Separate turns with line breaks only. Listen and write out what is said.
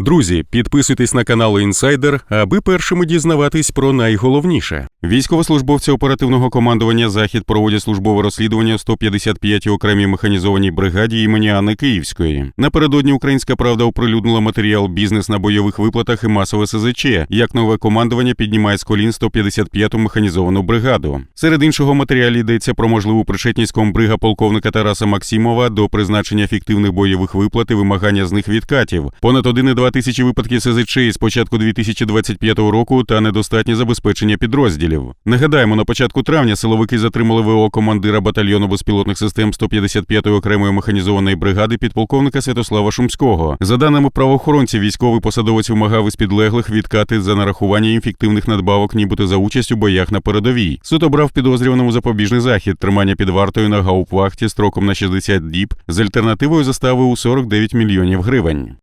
Друзі, підписуйтесь на канал Інсайдер, аби першими дізнаватись про найголовніше. Військовослужбовці оперативного командування Захід проводять службове розслідування у 155-й окремій механізованій бригаді імені Анни Київської. Напередодні Українська Правда оприлюднила матеріал Бізнес на бойових виплатах і масове СЗЧ, як нове командування піднімає з колін 155-ту механізовану бригаду. Серед іншого матеріалі йдеться про можливу причетність комбрига полковника Тараса Максимова до призначення фіктивних бойових виплат і вимагання з них відкатів. Понад 1,2 тисячі випадків СЗЧ із початку 2025 року та недостатнє забезпечення підрозділів. Нагадаємо, на початку травня силовики затримали ВО командира батальйону безпілотних систем 155-ї окремої механізованої бригади підполковника Святослава Шумського. За даними правоохоронців, військовий посадовець вимагав із підлеглих відкати за нарахування їм надбавок, нібито за участь у боях на передовій. Суд обрав підозрюваному запобіжний захід тримання під вартою на гаупвахті строком на 60 діб з альтернативою застави у 49 мільйонів гривень.